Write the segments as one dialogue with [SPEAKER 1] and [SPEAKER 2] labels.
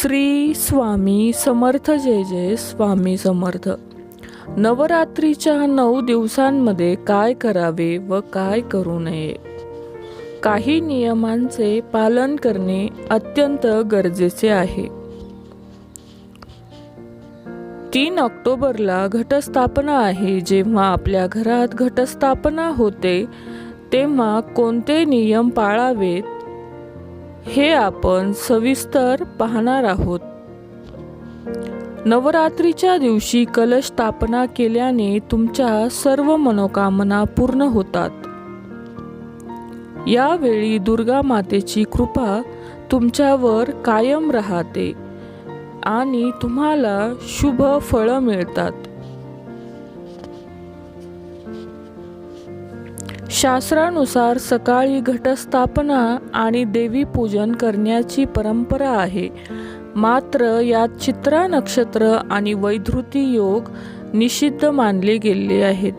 [SPEAKER 1] श्री स्वामी समर्थ जय जय स्वामी समर्थ. नवरात्रीच्या नऊ दिवसांमध्ये काय करावे व काय करू नये? काही नियमांचे पालन करणे अत्यंत गरजेचे आहे. तीन ऑक्टोबरला घटस्थापना आहे. जेव्हा आपल्या घरात घटस्थापना होते तेव्हा कोणते नियम पाळावेत? हे आपण सविस्तर पाहणार आहोत. नवरात्रीच्या दिवशी कलश स्थापना केल्याने तुमच्या सर्व मनोकामना पूर्ण होतात. यावेळी दुर्गा मातेची कृपा तुमच्यावर कायम राहते आणि तुम्हाला शुभ फळं मिळतात. शास्त्रानुसार सकाळी घटस्थापना आणि देवी पूजन करण्याची परंपरा आहे. मात्र यात चित्रा नक्षत्र आणि वैधृती योग निषिद्ध मानले गेले आहेत.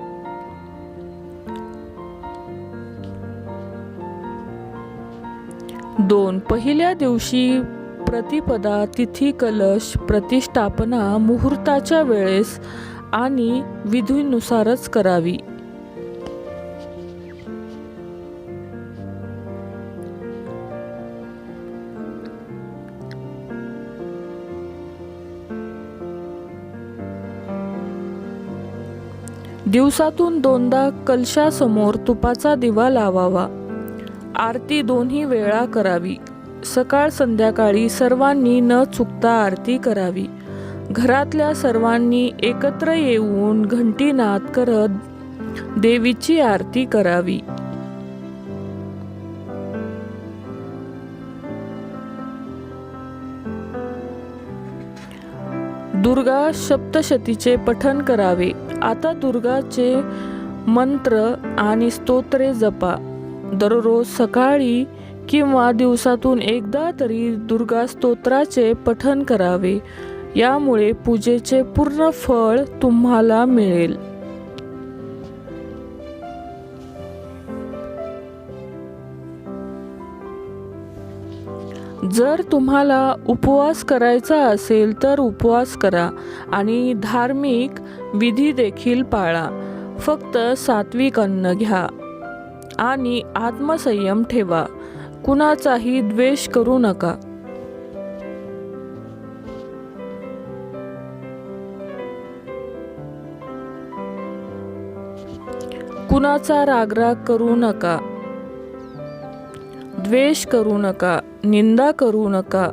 [SPEAKER 1] दोन. पहिल्या दिवशी प्रतिपदा तिथी कलश प्रतिष्ठापना मुहूर्ताच्या वेळेस आणि विधीनुसारच करावी. दिवसातून दोनदा कलशासमोर तुपाचा दिवा लावावा. आरती दोन्ही वेळा करावी. सकाळ संध्याकाळी सर्वांनी न चुकता आरती करावी. घरातल्या सर्वांनी एकत्र येऊन घंटीनाद करत देवीची आरती करावी. दुर्गा सप्तशतीचे पठन करावे. आता दुर्गाचे मंत्र आणि स्तोत्रे जपा. दररोज सकाळी किंवा दिवसातून एकदा तरी दुर्गा स्तोत्राचे पठन करावे. यामुळे पूजेचे पूर्ण फळ तुम्हाला मिळेल. जर तुम्हाला उपवास करायचा असेल तर उपवास करा आणि धार्मिक विधी देखील पाळा. फक्त सात्विक अन्न घ्या आणि आत्मसंयम ठेवा. कुणाचाही द्वेष करू नका. कुणाचा रागराग करू नका. द्वेष करू नका निंदा करू नका.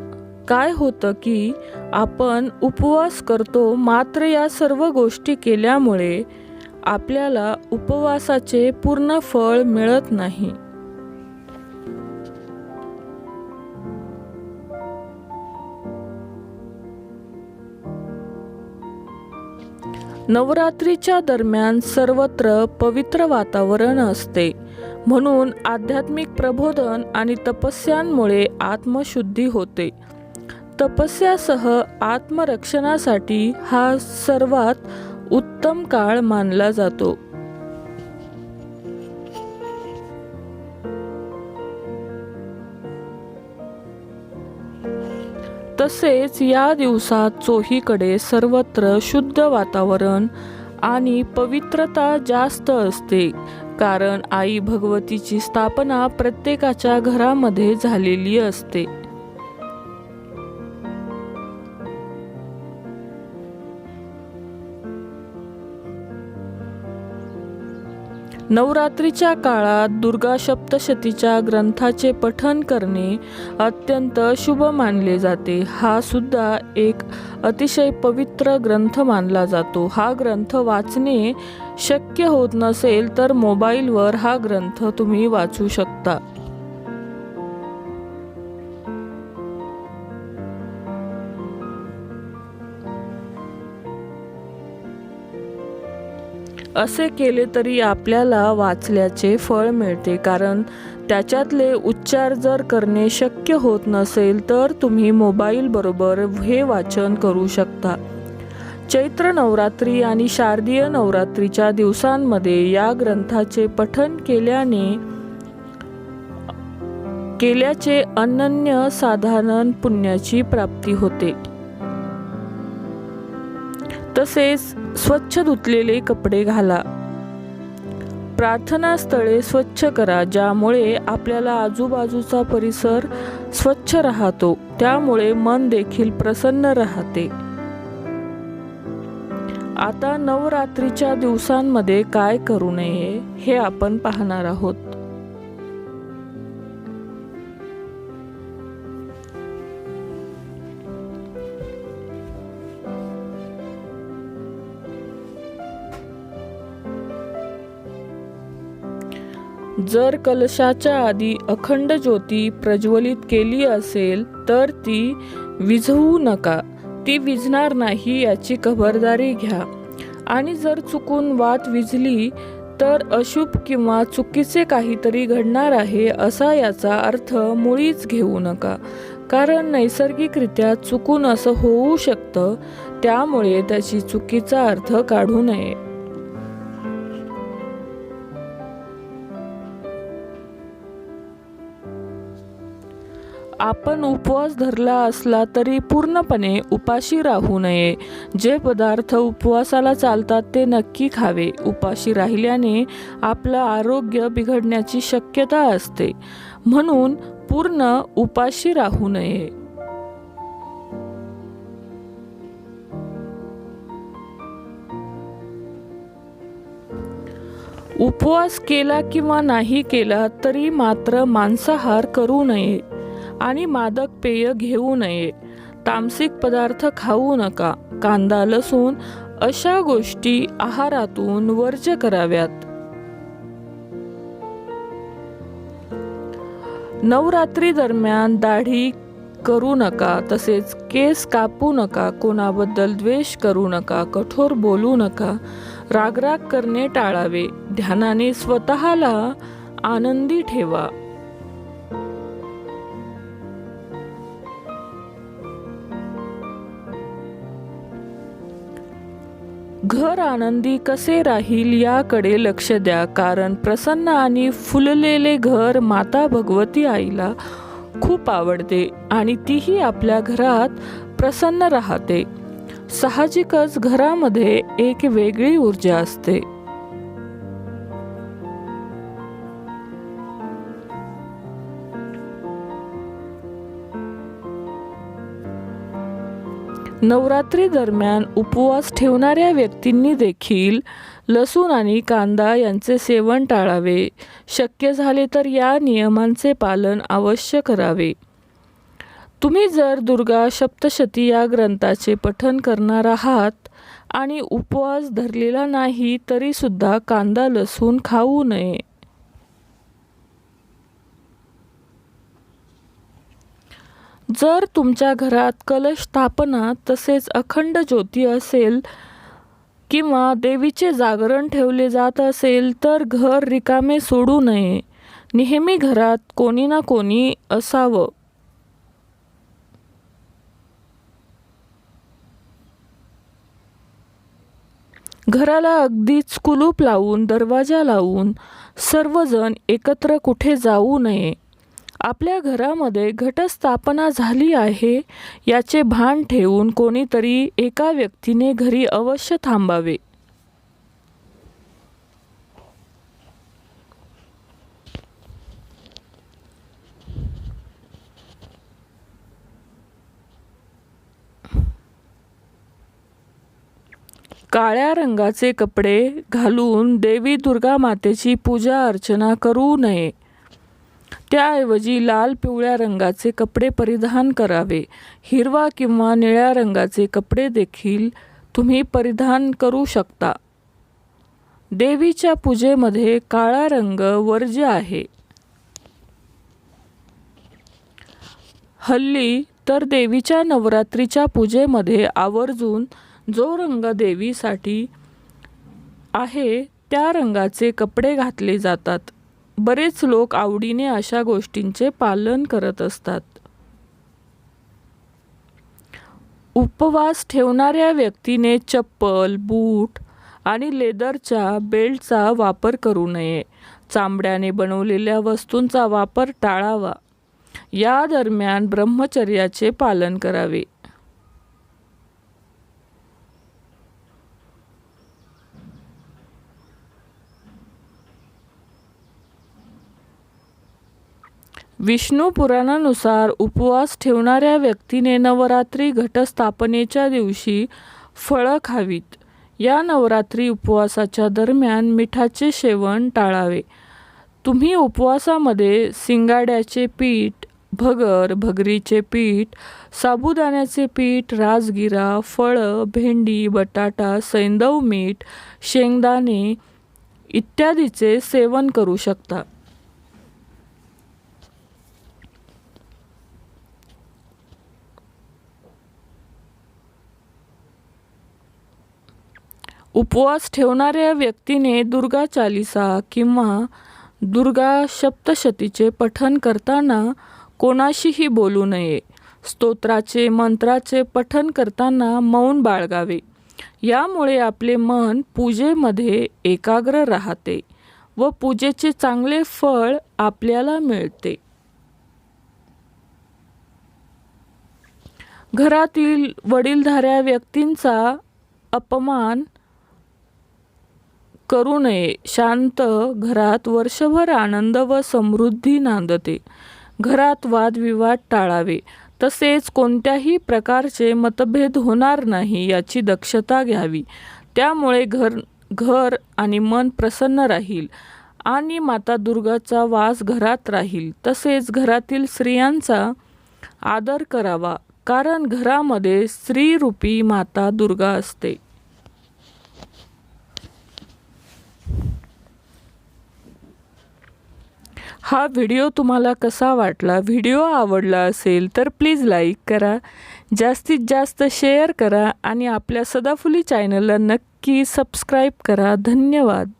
[SPEAKER 1] काय होतं की आपण उपवास करतो मात्र या सर्व गोष्टी केल्यामुळे आपल्याला उपवासाचे पूर्ण फळ मिळत नाही. नवरात्रीच्या दरम्यान सर्वत्र पवित्र वातावरण असते. म्हणून आध्यात्मिक प्रबोधन आणि तपस्यांमुळे आत्मशुद्धी होते. तपस्यासह आत्मरक्षणासाठी हा सर्वात उत्तम काळ मानला जातो. तसेच या दिवसात चोहीकडे सर्वत्र शुद्ध वातावरण आणि पवित्रता जास्त असते. कारण आई भगवतीची स्थापना प्रत्येकाच्या घरामध्ये झालेली असते. नवरात्रीच्या काळात दुर्गा सप्तशतीच्या ग्रंथाचे पठन करणे अत्यंत शुभ मानले जाते. हा सुद्धा एक अतिशय पवित्र ग्रंथ मानला जातो. हा ग्रंथ वाचणे शक्य होत नसेल तर मोबाईलवर हा ग्रंथ तुम्ही वाचू शकता. असे केले तरी आपल्याला वाचल्याचे फळ मिळते कारण त्याच्यातले उच्चार जर करणे शक्य होत नसेल तर तुम्ही मोबाईलबरोबर हे वाचन करू शकता. चैत्र नवरात्री आणि शारदीय नवरात्रीच्या दिवसांमध्ये या ग्रंथाचे पठन केल्याने केल्याचे अनन्य साधारण पुण्याची प्राप्ती होते. तसेच स्वच्छ धुतलेले कपडे घाला. प्रार्थना स्थळे स्वच्छ करा ज्यामुळे आपल्याला आजूबाजूचा परिसर स्वच्छ राहतो. त्यामुळे मन देखील प्रसन्न राहते. आता नवरात्रीच्या दिवसांमध्ये काय करू नये हे आपण पाहणार आहोत. जर कलशाच्या आधी अखंड ज्योती प्रज्वलित केली असेल तर ती विझवू नका. ती विझणार नाही याची खबरदारी घ्या. आणि जर चुकून वात विझली तर अशुभ किंवा चुकीचे काहीतरी घडणार आहे असा याचा अर्थ मुळीच घेऊ नका. कारण नैसर्गिकरित्या चुकून असं होऊ शकतं त्यामुळे त्याची चुकीचा अर्थ काढू नये. आपण उपवास धरला असला तरी पूर्णपणे उपाशी राहू नये. जे पदार्थ उपवासाला चालतात ते नक्की खावे. उपाशी राहिल्याने आपलं आरोग्य बिघडण्याची शक्यता असते. म्हणून पूर्ण उपाशी राहू नये. उपवास केला किंवा नाही केला तरी मात्र मांसाहार करू नये. आणि मादक पेय घेऊ नये. तामसिक पदार्थ खाऊ नका. कांदा लसूण अशा गोष्टी आहारातून वर्ज्य कराव्यात. नवरात्री दरम्यान दाढी करू नका तसेच केस कापू नका कोणाबद्दल द्वेष करू नका कठोर बोलू नका रागराग करणे टाळावे. ध्यानाने स्वतःला आनंदी ठेवा. घर आनंदी कसे राहील याकडे लक्ष द्या. कारण प्रसन्न आणि फुललेले घर माता भगवती आईला खूप आवडते आणि तीही आपल्या घरात प्रसन्न राहते. साहजिकच घरामध्ये एक वेगळी ऊर्जा असते. नवरात्री दरम्यान उपवास ठेवणाऱ्या व्यक्तींनी देखील लसूण आणि कांदा यांचे सेवन टाळावे. शक्य झाले तर या नियमांचे पालन अवश्य करावे. तुम्ही जर दुर्गा सप्तशती या ग्रंथाचे पठन करणार आहात आणि उपवास धरलेला नाही तरीसुद्धा कांदा लसूण खाऊ नये. जर तुमच्या घरात कलश स्थापना तसेच अखंड ज्योती असेल किंवा देवीचे जागरण ठेवले जात असेल तर घर रिकामे सोडू नये. नेहमी घरात कोणी ना कोणी असावं. घराला अगदीच कुलूप लावून दरवाजा लावून सर्वजण एकत्र कुठे जाऊ नये. आपल्या घरामध्ये घटस्थापना झाली आहे याचे भान ठेवून कोणीतरी एका व्यक्तीने घरी अवश्य थांबावे. काळ्या रंगाचे कपडे घालून देवी दुर्गा मातेची पूजा अर्चना करू नये. त्याऐवजी लाल पिवळ्या रंगाचे कपडे परिधान करावे. हिरवा किंवा निळ्या रंगाचे कपडे देखील तुम्ही परिधान करू शकता. देवीच्या पूजेमध्ये काळा रंग वर्ज्य आहे. हल्ली तर देवीच्या नवरात्रीच्या पूजेमध्ये आवर्जून जो रंग देवीसाठी आहे त्या रंगाचे कपडे घातले जातात. बरेच लोक आवडीने अशा गोष्टींचे पालन करत असतात. उपवास ठेवणाऱ्या व्यक्तीने चप्पल बूट आणि लेदरच्या बेल्टचा वापर करू नये. चामड्याने बनवलेल्या वस्तूंचा वापर टाळावा. या दरम्यान ब्रह्मचर्याचे पालन करावे. विष्णू पुराणानुसार उपवास ठेवणाऱ्या व्यक्तीने नवरात्री घटस्थापनेच्या दिवशी फळं खावीत. या नवरात्री उपवासाच्या दरम्यान मिठाचे सेवन टाळावे. तुम्ही उपवासामध्ये सिंगाड्याचे पीठ भगर भगरीचे पीठ साबुदाण्याचे पीठ राजगिरा फळं भेंडी बटाटा सैंदव मीठ शेंगदाणे इत्यादीचे सेवन करू शकता. उपवास ठेवणाऱ्या व्यक्तीने दुर्गा चालिसा किंवा दुर्गा सप्तशतीचे पठण करताना कोणाशीही बोलू नये. स्तोत्राचे मंत्राचे पठण करताना मौन बाळगावे. यामुळे आपले मन पूजेमध्ये एकाग्र राहते व पूजेचे चांगले फळ आपल्याला मिळते. घरातील वडीलधाऱ्या व्यक्तींचा अपमान करू नये. शांत घरात वर्षभर आनंद व समृद्धी नांदते. घरात वादविवाद टाळावे. तसेच कोणत्याही प्रकारचे मतभेद होणार नाही याची दक्षता घ्यावी. त्यामुळे घर घर आणि मन प्रसन्न राहील आणि माता दुर्गाचा वास घरात राहील. तसेच घरातील स्त्रियांचा आदर करावा. कारण घरामध्ये स्त्रीरूपी माता दुर्गा असते. हा व्हिडिओ तुम्हाला कसा वाटला? व्हिडिओ आवडला असेल तर प्लीज लाईक करा. जास्तीत जास्त शेअर करा आणि आपल्या सदाफुली चॅनलला नक्की सबस्क्राईब करा. धन्यवाद.